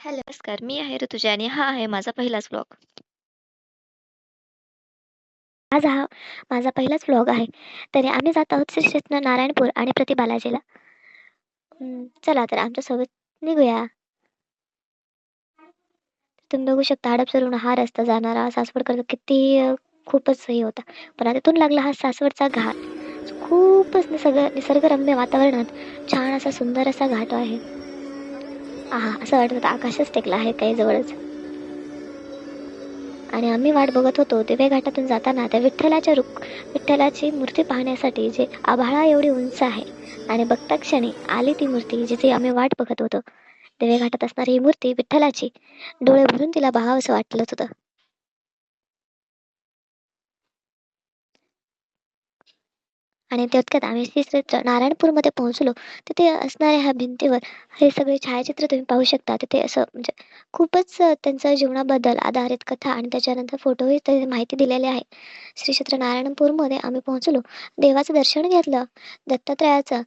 Hello, नमस्कार. मी आहे ऋतुजा आणि हा आहे माझा पहिलाच व्लॉग. आज हा माझा पहिलाच व्लॉग आहे. तरी आम्ही जात आहोत श्री नारायणपूर आणि प्रतिबालाजीला चला तर आमच्यासोबत निघूया. तुम्ही बघू शकता हडपसरून हा रस्ता जाणारा सासवडकडे किती खूपच हे होता. पण आता तिथून लागला हा सासवडचा घाट. खूपच निसर्ग निसर्गरम्य वातावरणात छान असा सुंदर असा घाट आहे. आहा! असं वाटत होतं आकाशच टेकलं आहे काही जवळच. आणि आम्ही वाट बघत होतो दिवे घाटातून जाताना त्या विठ्ठलाच्या रुख विठ्ठलाची मूर्ती पाहण्यासाठी जे आभाळा एवढी उंच आहे आणि बघता क्षणी आली ती मूर्ती जिथे आम्ही वाट बघत होतो. दिवे घाटात असणारी ही मूर्ती विठ्ठलाची डोळे भरून तिला बघावंसं वाटलं होतं. आणि त्यातक्यात आम्ही श्री नारायणपूरमध्ये पोहोचलो. तिथे असणाऱ्या ह्या भिंतीवर हे सगळे छायाचित्र तुम्ही पाहू शकता. तिथे असं म्हणजे खूपच त्यांचा जीवनाबद्दल आधारित कथा आणि त्याच्यानंतर फोटोही ते माहिती दिलेले आहे. श्री क्षेत्र नारायणपूरमध्ये आम्ही पोहोचलो. देवाचं दर्शन घेतलं, दत्तात्रयाचं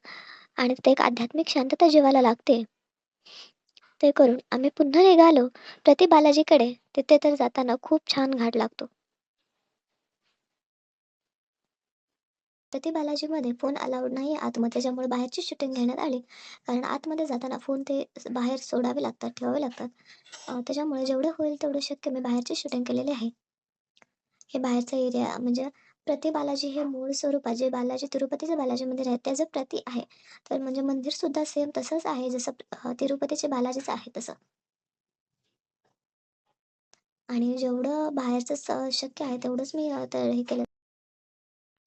आणि तिथे एक आध्यात्मिक शांतता जीवाला लागते. ते करून आम्ही पुन्हा निघालो प्रति बालाजीकडे. तिथे तर जाताना खूप छान घाट लागतो. प्रति बालाजीमध्ये फोन अलाउड नाही आतमध्ये त्याच्यामुळे बाहेरची शूटिंग घेण्यात आली. कारण आतमध्ये जाताना फोन ते बाहेर सोडावे लागतात, ठेवावे लागतात. त्याच्यामुळे जेवढं होईल तेवढं शक्य मी बाहेरची शूटिंग केलेली आहे. हे बाहेरचा एरिया म्हणजे प्रति बालाजी हे मूळ स्वरूपात जे बालाजी तिरुपतीचं बालाजी मंदिर आहे त्याचं प्रति आहे. तर म्हणजे मंदिर सुद्धा सेम तसंच आहे जसं तिरुपतीचे बालाजीचं आहे तसं. आणि जेवढं बाहेरचं शक्य आहे तेवढंच मी तर हे केलं.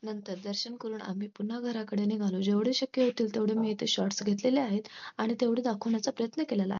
नंतर दर्शन करून आम्ही पुन्हा घराकडे निघालो. जेवढे शक्य होतील तेवढे मी इथे शॉर्ट्स घेतलेले आहेत आणि तेवढे दाखवण्याचा प्रयत्न केलेला आहे.